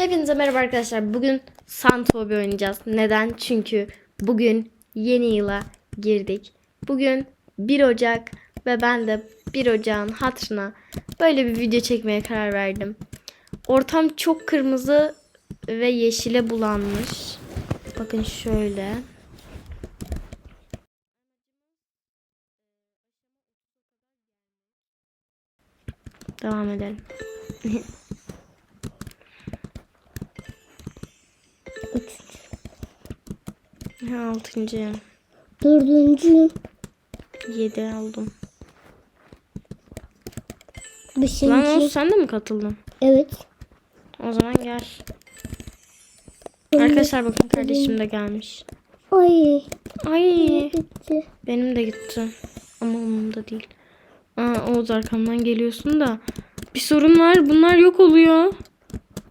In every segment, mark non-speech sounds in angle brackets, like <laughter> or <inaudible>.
Hepinize merhaba arkadaşlar. Bugün Santobi oynayacağız. Neden? Çünkü bugün yeni yıla girdik. Bugün 1 Ocak ve ben de 1 Ocak'ın hatırına böyle bir video çekmeye karar verdim. Ortam çok kırmızı ve yeşile bulanmış. Bakın şöyle. Devam edelim. <laughs> Ha, altıncı. Dördüncü. Yedi aldım. Beşinci. Lan Oğuz sen de mi katıldın? Evet. O zaman gel. Arkadaşlar bakın kardeşim de gelmiş. Ay. Ay Gitti. benim de gitti. Ama onun da değil. Aa, Oğuz arkamdan geliyorsun da. Bir sorun var. Bunlar yok oluyor.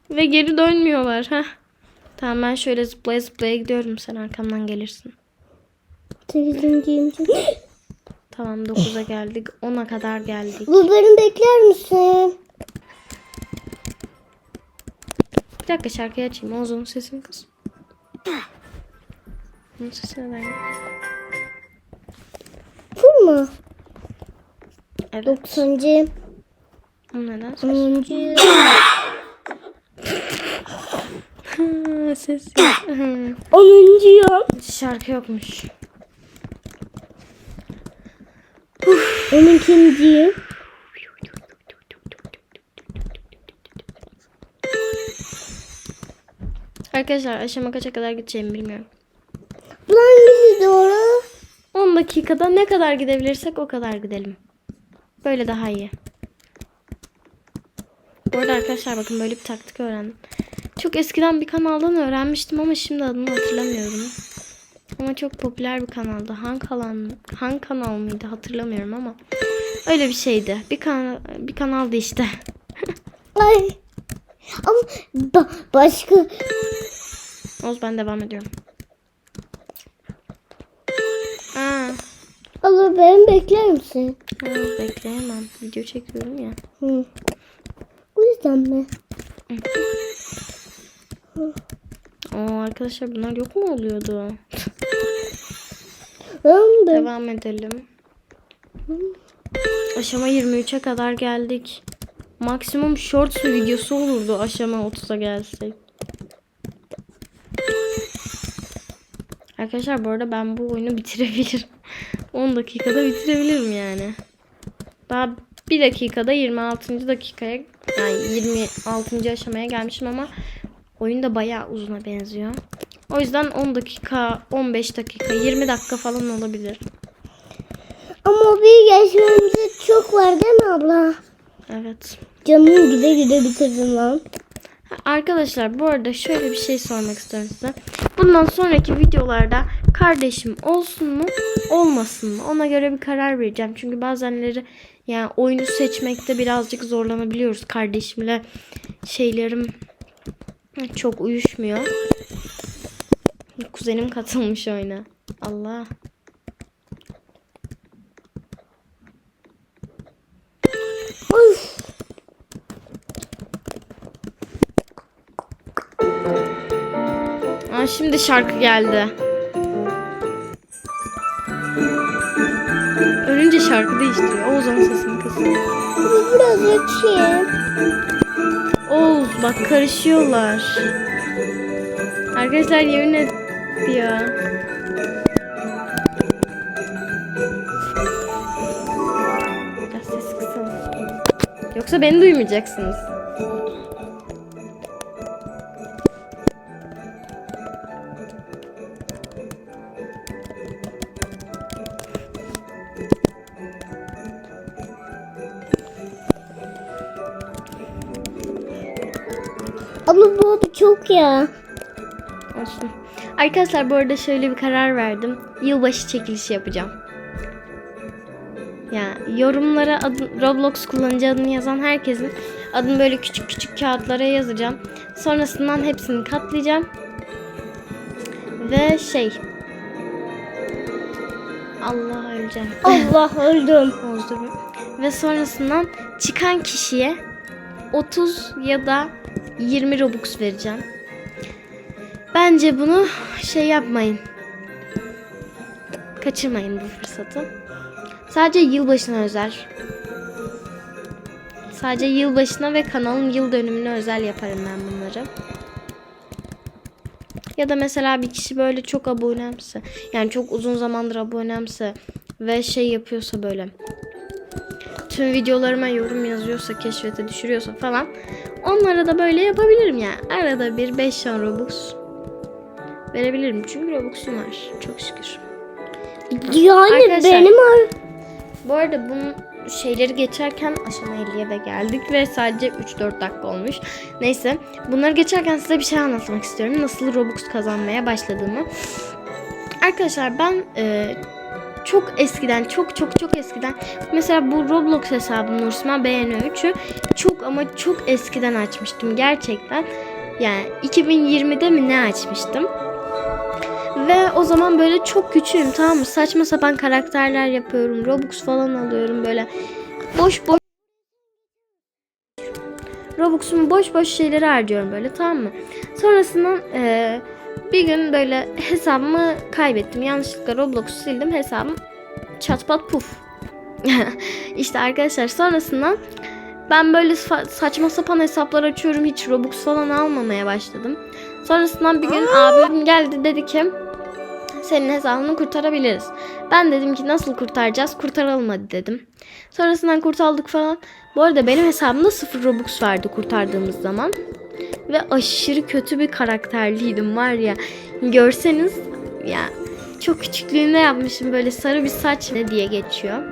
Ve geri dönmüyorlar. Heh. Tamam ben şöyle zıplaya zıplaya gidiyorum. Sen arkamdan gelirsin. Televizyondayım. tamam 9'a geldik. 10'a kadar geldik. Bu bekler misin? Bir dakika şarkıyı açayım. Oğuz'un sesini kız. Onun sesini ver. Full mu? Evet. 90. O neden? 10. Ama ses yok. <coughs> Onuncu yok. Şarkı yokmuş. Onunkindiyim. Arkadaşlar aşama kaça kadar gideceğimi bilmiyorum. Bunun bizi doğru. 10 dakikada ne kadar gidebilirsek o kadar gidelim. Böyle daha iyi. Bu arada arkadaşlar bakın böyle bir taktik öğrendim. Çok eskiden bir kanaldan öğrenmiştim ama şimdi adını hatırlamıyorum. Ama çok popüler bir kanaldı. Han kanal, Han kanal mıydı hatırlamıyorum ama öyle bir şeydi. Bir kanal bir kanaldı işte. <laughs> Ay. Ama ba- başka. Oz ben devam ediyorum. Aa, Allah ben bekler misin? ha, bekleyemem. Video çekiyorum ya. Hı. O yüzden mi? Aa, arkadaşlar bunlar yok mu oluyordu? Devam edelim. Aşama 23'e kadar geldik. Maksimum shorts videosu olurdu aşama 30'a gelsek. Arkadaşlar bu arada ben bu oyunu bitirebilirim. <laughs> 10 dakikada bitirebilirim yani. Daha 1 dakikada 26. dakikaya yani 26. aşamaya gelmişim ama oyun da bayağı uzuna benziyor. O yüzden 10 dakika, 15 dakika, 20 dakika falan olabilir. Ama bir geçmemize çok var değil mi abla? Evet. Canım gide gide bitirdim lan. Arkadaşlar bu arada şöyle bir şey sormak istiyorum size. Bundan sonraki videolarda kardeşim olsun mu olmasın mı ona göre bir karar vereceğim. Çünkü bazenleri yani oyunu seçmekte birazcık zorlanabiliyoruz. Kardeşimle şeylerim çok uyuşmuyor. Kuzenim katılmış oyuna. Allah. Aa, şimdi şarkı geldi. Ölünce şarkı değiştiriyor. Oğuz'un sesini kısın. Bu biraz açayım. Oğuz bak karışıyorlar. Arkadaşlar yemin et ya. Biraz ses kısalım. Yoksa beni duymayacaksınız. Çok ya. Olsun. Arkadaşlar bu arada şöyle bir karar verdim. Yılbaşı çekilişi yapacağım. Ya yorumlara adın, Roblox kullanıcı adını yazan herkesin adını böyle küçük küçük kağıtlara yazacağım. Sonrasından hepsini katlayacağım. Ve şey Allah öleceğim. <laughs> Allah öldüm. <laughs> Bozduruyor. Ve sonrasından çıkan kişiye 30 ya da 20 Robux vereceğim. Bence bunu şey yapmayın. Kaçırmayın bu fırsatı. Sadece yılbaşına özel. Sadece yılbaşına ve kanalın yıl dönümüne özel yaparım ben bunları. Ya da mesela bir kişi böyle çok abonemse, yani çok uzun zamandır abonemse ve şey yapıyorsa böyle tüm videolarıma yorum yazıyorsa, keşfete düşürüyorsa falan onlara da böyle yapabilirim yani. Arada bir 5 Robux verebilirim. Çünkü Robux'um var. Çok şükür. Yani Arkadaşlar- benim Bu arada bunun şeyleri geçerken aşama 50'ye de geldik ve sadece 3-4 dakika olmuş. Neyse bunları geçerken size bir şey anlatmak istiyorum. Nasıl Robux kazanmaya başladığımı. Arkadaşlar ben e, çok eskiden çok çok çok eskiden mesela bu Roblox hesabım Nursima BN3'ü çok ama çok eskiden açmıştım gerçekten. Yani 2020'de mi ne açmıştım? Ve o zaman böyle çok küçüğüm tamam mı? Saçma sapan karakterler yapıyorum. Robux falan alıyorum böyle. Boş boş Robux'umu boş boş şeyleri harcıyorum böyle tamam mı? Sonrasında eee, bir gün böyle hesabımı kaybettim. Yanlışlıkla Roblox'u sildim. Hesabım çat pat puf. <laughs> işte arkadaşlar sonrasında ben böyle saçma sapan hesaplar açıyorum. Hiç Robux falan almamaya başladım. Sonrasından bir gün abim geldi dedi ki senin hesabını kurtarabiliriz. Ben dedim ki nasıl kurtaracağız? Kurtaralım hadi dedim. Sonrasından kurtardık falan. Bu arada benim hesabımda 0 Robux vardı kurtardığımız zaman. Ve aşırı kötü bir karakterliydim var ya. Görseniz ya çok küçüklüğünde yapmışım böyle sarı bir saç ne diye geçiyor.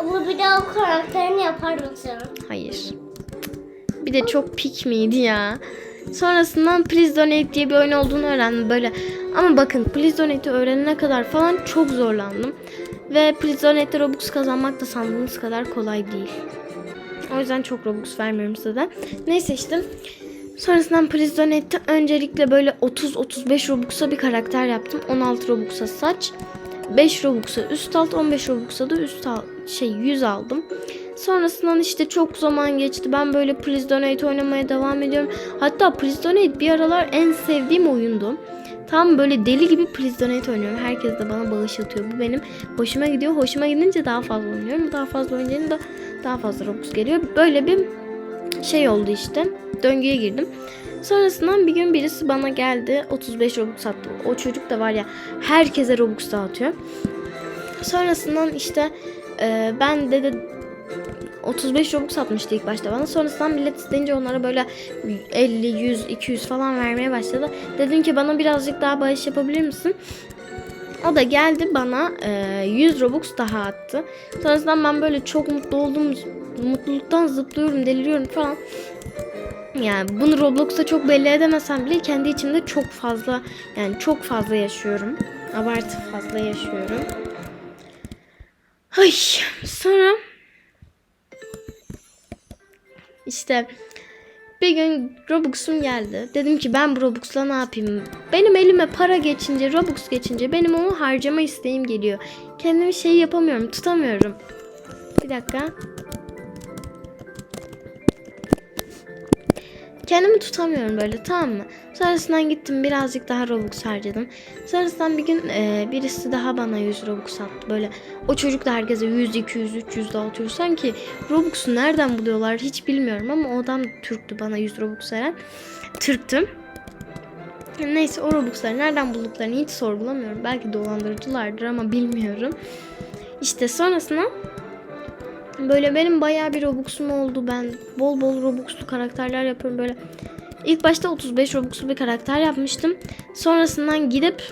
Abla bir daha o karakterini yapar mısın? Hayır. Bir de çok pik miydi ya. Sonrasından Please Donate diye bir oyun olduğunu öğrendim böyle. Ama bakın Please Donate'i öğrenene kadar falan çok zorlandım. Ve Please Donate'de Robux kazanmak da sandığınız kadar kolay değil. O yüzden çok Robux vermiyorum size. Neyse işte. Sonrasından Please Donate'te öncelikle böyle 30-35 Robux'a bir karakter yaptım. 16 Robux'a saç. 5 Robux'a üst alt, 15 Robux'a da üst alt, şey 100 aldım. Sonrasından işte çok zaman geçti. Ben böyle Please Donate oynamaya devam ediyorum. Hatta Please Donate bir aralar en sevdiğim oyundu. Tam böyle deli gibi Please Donate oynuyorum. Herkes de bana bağış atıyor. Bu benim hoşuma gidiyor. Hoşuma gidince daha fazla oynuyorum. Daha fazla oynayınca da daha fazla Robux geliyor. Böyle bir şey oldu işte. Döngüye girdim. Sonrasından bir gün birisi bana geldi. 35 Robux attı. O çocuk da var ya herkese Robux dağıtıyor. Sonrasından işte ben de de 35 Robux atmıştı ilk başta bana. Sonrasında millet isteyince onlara böyle 50, 100, 200 falan vermeye başladı. Dedim ki bana birazcık daha bağış yapabilir misin? O da geldi bana e, 100 Robux daha attı. Sonrasında ben böyle çok mutlu oldum. Mutluluktan zıplıyorum, deliriyorum falan. Yani bunu Roblox'ta çok belli edemesem bile kendi içimde çok fazla yani çok fazla yaşıyorum. Abartı fazla yaşıyorum. Ay sonra işte bir gün Robux'um geldi. Dedim ki ben bu Robux'la ne yapayım? Benim elime para geçince, Robux geçince benim onu harcama isteğim geliyor. Kendimi şey yapamıyorum, tutamıyorum. Bir dakika. Kendimi tutamıyorum böyle tamam mı? Sonrasından gittim birazcık daha Robux harcadım. Sonrasından bir gün e, birisi daha bana 100 Robux attı. Böyle o çocuk da herkese 100, 200, 300 dağıtıyor. Sanki Robux'u nereden buluyorlar hiç bilmiyorum ama o adam Türktü bana 100 Robux veren. Türktüm. Neyse o Robux'ları nereden bulduklarını hiç sorgulamıyorum. Belki dolandırıcılardır ama bilmiyorum. İşte sonrasında Böyle benim bayağı bir Robux'um oldu. Ben bol bol Robux'lu karakterler yapıyorum böyle. İlk başta 35 Robux'lu bir karakter yapmıştım. Sonrasından gidip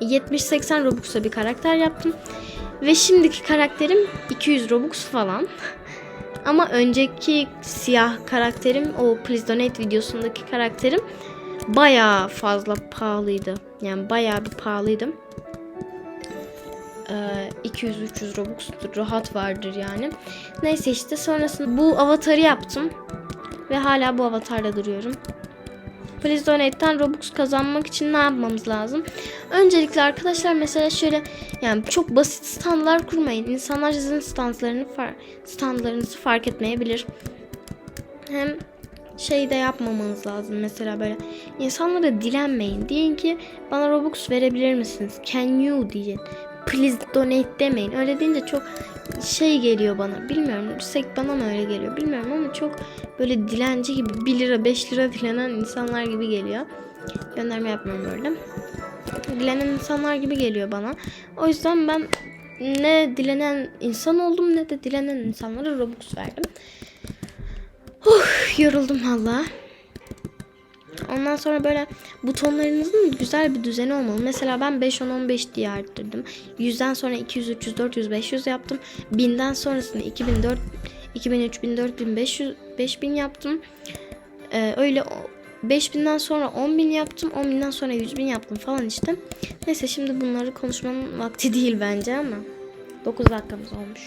70-80 Robux'la bir karakter yaptım. Ve şimdiki karakterim 200 Robux falan. <laughs> Ama önceki siyah karakterim o Please Donate videosundaki karakterim bayağı fazla pahalıydı. Yani bayağı bir pahalıydı. Ee, 200-300 Robux rahat vardır yani. Neyse işte sonrasında bu avatarı yaptım. Ve hala bu avatarla duruyorum. Please Donate'den Robux kazanmak için ne yapmamız lazım? Öncelikle arkadaşlar mesela şöyle yani çok basit standlar kurmayın. İnsanlar sizin standlarını far, standlarınızı fark etmeyebilir. Hem şey de yapmamanız lazım. Mesela böyle insanlara dilenmeyin. Deyin ki bana Robux verebilir misiniz? Can you deyin. Please donate demeyin. Öyle deyince çok şey geliyor bana. Bilmiyorum. Sek bana mı öyle geliyor bilmiyorum ama çok böyle dilenci gibi 1 lira 5 lira dilenen insanlar gibi geliyor. Gönderme yapmıyorum böyle. Dilenen insanlar gibi geliyor bana. O yüzden ben ne dilenen insan oldum ne de dilenen insanlara Robux verdim. Huh, yoruldum valla. Ondan sonra böyle butonlarınızın güzel bir düzeni olmalı. Mesela ben 5 10 15 diye arttırdım. 100'den sonra 200 300 400 500 yaptım. 1000'den sonrasında 2004 2000 3000 4000 500 5000 yaptım. Ee, öyle o- 5000'den sonra 10.000 yaptım. 10.000'den sonra 100.000 yaptım falan işte. Neyse şimdi bunları konuşmanın vakti <laughs> değil bence ama 9 dakikamız olmuş.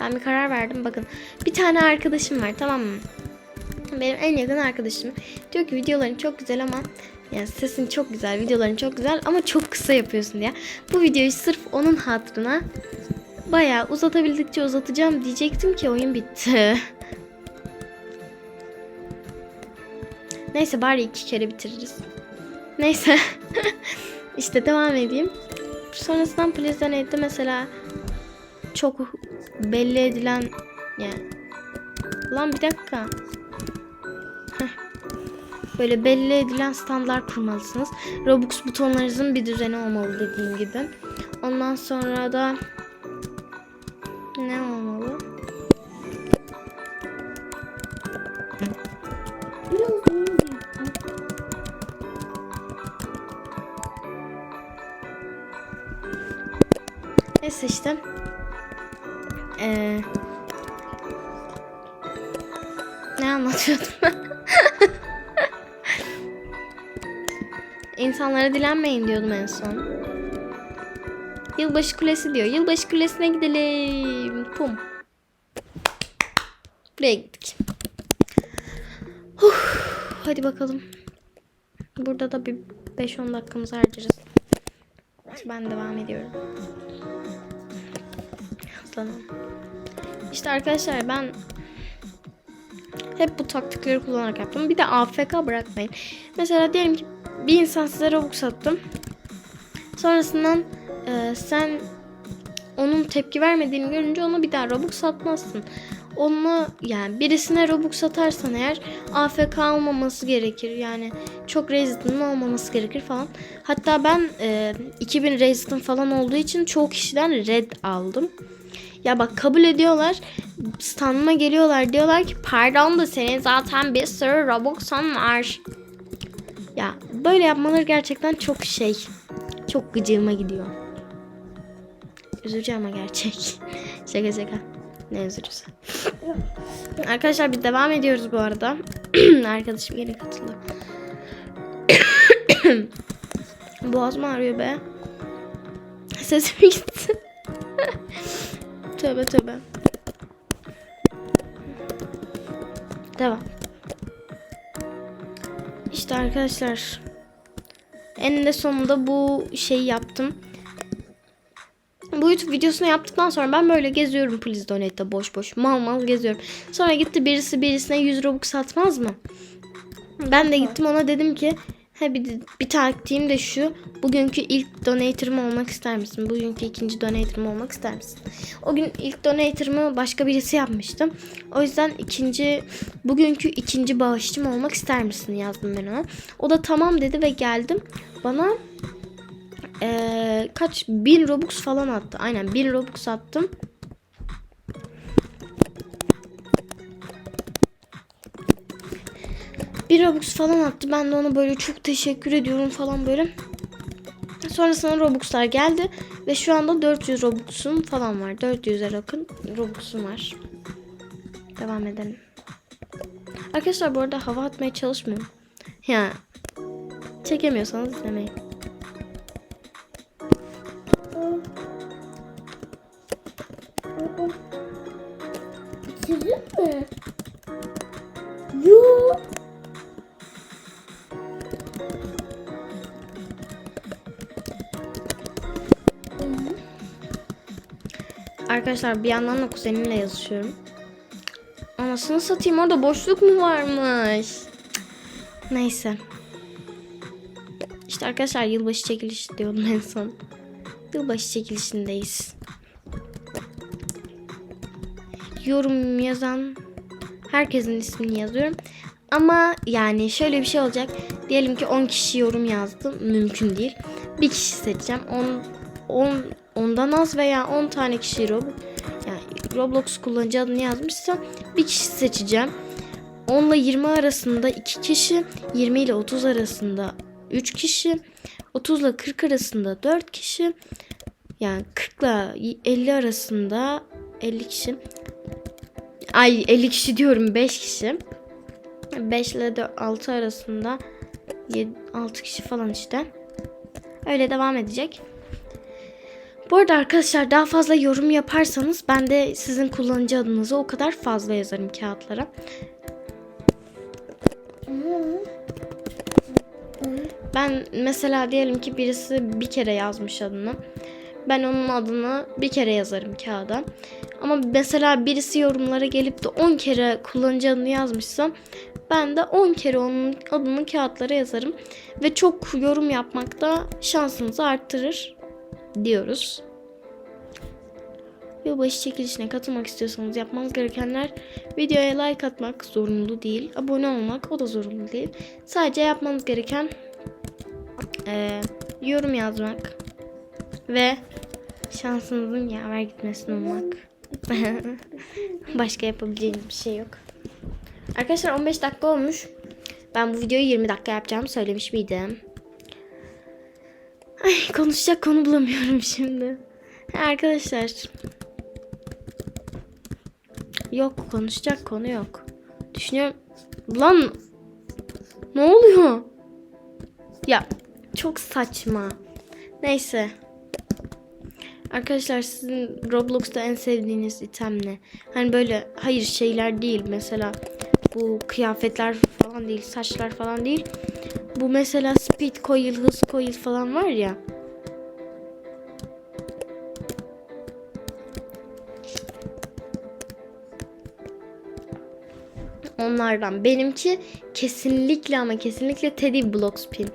Ben bir karar verdim. Bakın bir tane arkadaşım var tamam mı? Benim en yakın arkadaşım. Diyor ki videoların çok güzel ama yani sesin çok güzel, videoların çok güzel ama çok kısa yapıyorsun diye. Bu videoyu sırf onun hatırına bayağı uzatabildikçe uzatacağım diyecektim ki oyun bitti. Neyse bari iki kere bitiririz. Neyse. <laughs> işte devam edeyim. Sonrasından Please Donate'de mesela çok belli edilen yani lan bir dakika. Böyle belli edilen standlar kurmalısınız. Robux butonlarınızın bir düzeni olmalı dediğim gibi. Ondan sonra da ne olmalı? Neyse işte. Ee, ne anlatıyordum ben? İnsanlara dilenmeyin diyordum en son. Yılbaşı kulesi diyor. Yılbaşı kulesine gidelim. Pum. Buraya gittik. Huh, hadi bakalım. Burada da bir 5-10 dakikamızı harcarız. Ben devam ediyorum. Tamam. İşte arkadaşlar ben hep bu taktikleri kullanarak yaptım. Bir de AFK bırakmayın. Mesela diyelim ki bir insan size Robux attım. Sonrasından e, sen onun tepki vermediğini görünce ona bir daha Robux satmazsın. Onunla yani birisine Robux satarsan eğer AFK olmaması gerekir. Yani çok resistant'ın olmaması gerekir falan. Hatta ben e, 2000 resistant falan olduğu için çoğu kişiden red aldım. Ya bak kabul ediyorlar. Standıma geliyorlar. Diyorlar ki pardon da senin zaten bir sürü Robux'un var. Ya böyle yapmaları gerçekten çok şey. Çok gıcığıma gidiyor. Üzücü ama gerçek. <laughs> şaka şaka. Ne üzücüsü. Arkadaşlar biz devam ediyoruz bu arada. <clears throat> Arkadaşım yine katıldı. <clears throat> Boğazım ağrıyor be. Sesim gitti. <laughs> tövbe tövbe. Devam. İşte arkadaşlar. Eninde sonunda bu şeyi yaptım. Bu YouTube videosunu yaptıktan sonra ben böyle geziyorum Please Donate'de boş boş mal mal geziyorum. Sonra gitti birisi birisine 100 Robux satmaz mı? Ben de gittim ona dedim ki he bir, bir taktiğim de şu. Bugünkü ilk donator'ım olmak ister misin? Bugünkü ikinci donator'ım olmak ister misin? O gün ilk donator'ımı başka birisi yapmıştım. O yüzden ikinci bugünkü ikinci bağışçım olmak ister misin yazdım ben ona. O da tamam dedi ve geldim. Bana eee, kaç bin robux falan attı. Aynen bin robux attım. Bir robux falan attı. Ben de ona böyle çok teşekkür ediyorum falan böyle. Sonrasında robuxlar geldi ve şu anda 400 robuxum falan var. 400'e yakın robuxum var. Devam edelim. Arkadaşlar bu arada hava atmaya çalışmıyorum. Ya çekemiyorsanız izlemeyin. Arkadaşlar bir yandan da kuzenimle yazışıyorum. Anasını satayım orada boşluk mu varmış? Neyse. İşte arkadaşlar yılbaşı çekilişi diyordum en son. Yılbaşı çekilişindeyiz. Yorum yazan herkesin ismini yazıyorum. Ama yani şöyle bir şey olacak. Diyelim ki 10 kişi yorum yazdı. Mümkün değil. Bir kişi seçeceğim. 10 10 ondan az veya 10 tane kişi Rob yani Roblox kullanıcı adını yazmışsa bir kişi seçeceğim. 10 ile 20 arasında 2 kişi, 20 ile 30 arasında 3 kişi, 30 ile 40 arasında 4 kişi, yani 40 ile 50 arasında 50 kişi. Ay 50 kişi diyorum 5 kişi. 5 ile 4, 6 arasında 7, 6 kişi falan işte. Öyle devam edecek. Bu arada arkadaşlar daha fazla yorum yaparsanız ben de sizin kullanıcı adınızı o kadar fazla yazarım kağıtlara. Ben mesela diyelim ki birisi bir kere yazmış adını. Ben onun adını bir kere yazarım kağıda. Ama mesela birisi yorumlara gelip de 10 kere kullanıcı adını yazmışsa ben de 10 kere onun adını kağıtlara yazarım. Ve çok yorum yapmak da şansınızı arttırır diyoruz. Yılbaşı çekilişine katılmak istiyorsanız yapmanız gerekenler videoya like atmak zorunlu değil. Abone olmak o da zorunlu değil. Sadece yapmanız gereken eee, yorum yazmak ve şansınızın yaver gitmesini ummak. <laughs> Başka yapabileceğiniz bir şey yok. Arkadaşlar 15 dakika olmuş. Ben bu videoyu 20 dakika yapacağımı söylemiş miydim? Ay konuşacak konu bulamıyorum şimdi. Arkadaşlar. Yok konuşacak konu yok. Düşünüyorum. Lan ne oluyor? Ya çok saçma. Neyse. Arkadaşlar sizin Roblox'ta en sevdiğiniz item ne? Hani böyle hayır şeyler değil mesela bu kıyafetler falan değil, saçlar falan değil. Bu mesela speed coil, hız coil falan var ya. Onlardan. Benimki kesinlikle ama kesinlikle Teddy Blocks pin.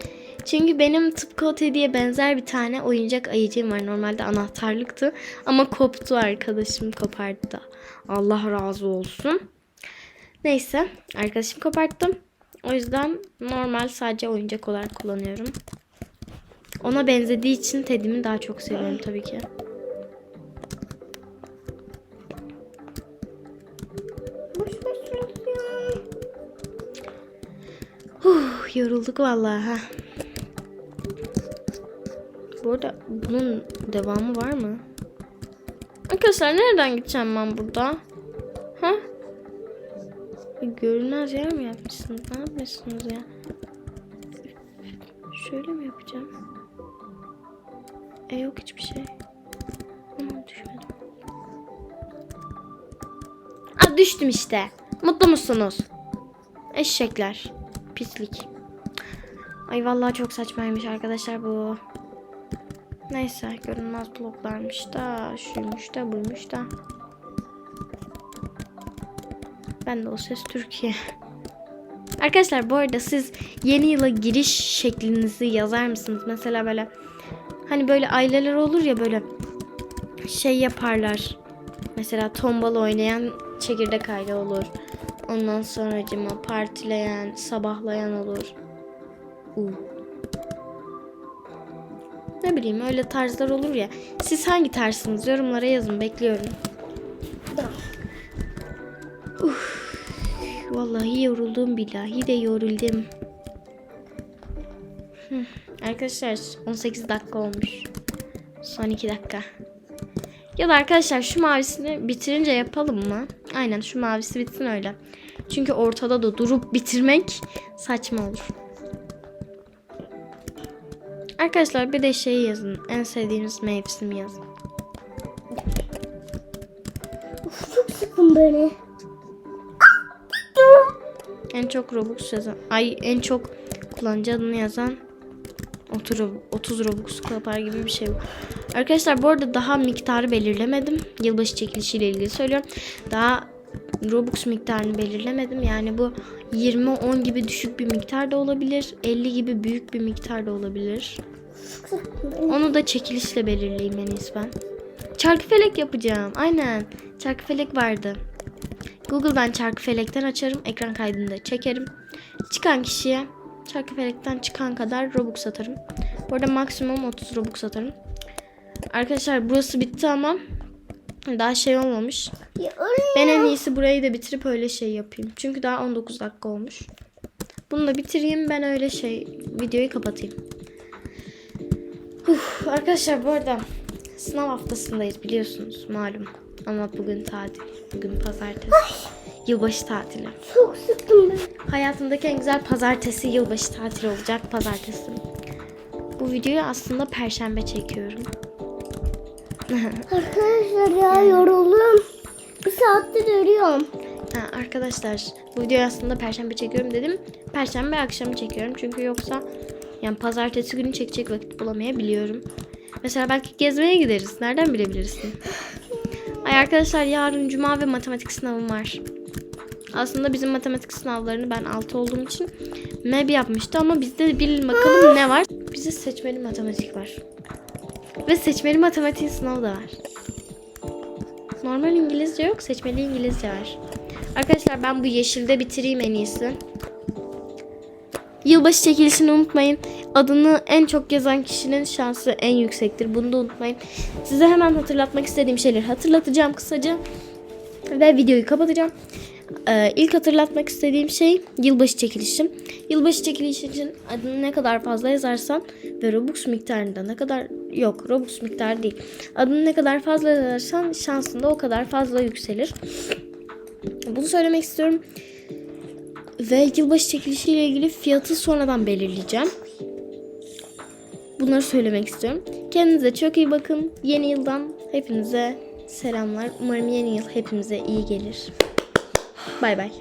Çünkü benim tıpkı o Teddy'ye benzer bir tane oyuncak ayıcığım var. Normalde anahtarlıktı ama koptu arkadaşım kopardı da. Allah razı olsun. Neyse arkadaşım koparttım. O yüzden normal sadece oyuncak olarak kullanıyorum. Ona benzediği için Teddy'mi daha çok seviyorum tabii ki. Huh, yorulduk vallahi ha. Bu arada bunun devamı var mı? Arkadaşlar nereden gideceğim ben burada? Ha? Görünmez yer mi yapmışsınız? Ne yapıyorsunuz ya? Şöyle mi yapacağım? E yok hiçbir şey. Aman düşmedim. Aa düştüm işte. Mutlu musunuz? Eşekler. Pislik. Ay vallahi çok saçmaymış arkadaşlar bu. Neyse görünmez bloklarmış da şuymuş da buymuş da. Ben de o ses Türkiye. Arkadaşlar bu arada siz yeni yıla giriş şeklinizi yazar mısınız? Mesela böyle hani böyle aileler olur ya böyle şey yaparlar. Mesela tombala oynayan çekirdek aile olur. Ondan sonra partileyen, sabahlayan olur. Uh. Ne bileyim öyle tarzlar olur ya. Siz hangi tarzsınız? Yorumlara yazın bekliyorum. Uf. Vallahi yoruldum billahi de yoruldum. Arkadaşlar 18 dakika olmuş. Son 2 dakika. Ya da arkadaşlar şu mavisini bitirince yapalım mı? Aynen şu mavisi bitsin öyle. Çünkü ortada da durup bitirmek saçma olur. Arkadaşlar bir de şey yazın. En sevdiğiniz mevsim yazın. Uf, çok sıkın beni. En çok Robux yazan. Ay en çok kullanıcı adını yazan 30, Rob- 30 Robux kapar gibi bir şey bu. Arkadaşlar bu arada daha miktarı belirlemedim. Yılbaşı çekilişiyle ilgili söylüyorum. Daha Robux miktarını belirlemedim. Yani bu 20-10 gibi düşük bir miktar da olabilir. 50 gibi büyük bir miktar da olabilir. Onu da çekilişle belirleyeyim en iyisi ben. Çarkıfelek yapacağım. Aynen. Çarkıfelek vardı. Google'dan çarkıfelekten açarım. Ekran kaydını da çekerim. Çıkan kişiye çarkıfelekten çıkan kadar Robux atarım. Bu arada maksimum 30 Robux atarım. Arkadaşlar burası bitti ama daha şey olmamış. Ben en iyisi burayı da bitirip öyle şey yapayım. Çünkü daha 19 dakika olmuş. Bunu da bitireyim ben öyle şey videoyu kapatayım. Uf, arkadaşlar bu arada sınav haftasındayız biliyorsunuz malum. Ama bugün tatil. Bugün pazartesi. Yılbaşı tatili. çok sıktım ben. Hayatımdaki en güzel pazartesi yılbaşı tatili olacak pazartesi. Bu videoyu aslında perşembe çekiyorum. <laughs> Arkadaşlar ya yoruldum. Bir saattir örüyorum. Ha, arkadaşlar bu videoyu aslında perşembe çekiyorum dedim. Perşembe akşamı çekiyorum çünkü yoksa yani pazartesi günü çekecek vakit bulamayabiliyorum. Mesela belki gezmeye gideriz. Nereden bilebilirsin? Ay arkadaşlar yarın cuma ve matematik sınavım var. Aslında bizim matematik sınavlarını ben 6 olduğum için MEB yapmıştı ama bizde bir bakalım ne var. Bizde seçmeli matematik var. Ve seçmeli matematik sınavı da var. Normal İngilizce yok, seçmeli İngilizce var. Arkadaşlar ben bu yeşilde bitireyim en iyisi. Yılbaşı çekilişini unutmayın. Adını en çok yazan kişinin şansı en yüksektir. Bunu da unutmayın. Size hemen hatırlatmak istediğim şeyleri hatırlatacağım kısaca. Ve videoyu kapatacağım. Ee, ilk hatırlatmak istediğim şey yılbaşı çekilişim. Yılbaşı çekilişi için adını ne kadar fazla yazarsan ve Robux miktarında ne kadar yok Robux miktarı değil. Adını ne kadar fazla yazarsan şansın da o kadar fazla yükselir. Bunu söylemek istiyorum. Ve yılbaşı çekilişiyle ilgili fiyatı sonradan belirleyeceğim. Bunları söylemek istiyorum. Kendinize çok iyi bakın. Yeni yıldan hepinize selamlar. Umarım yeni yıl hepimize iyi gelir. Bay bay.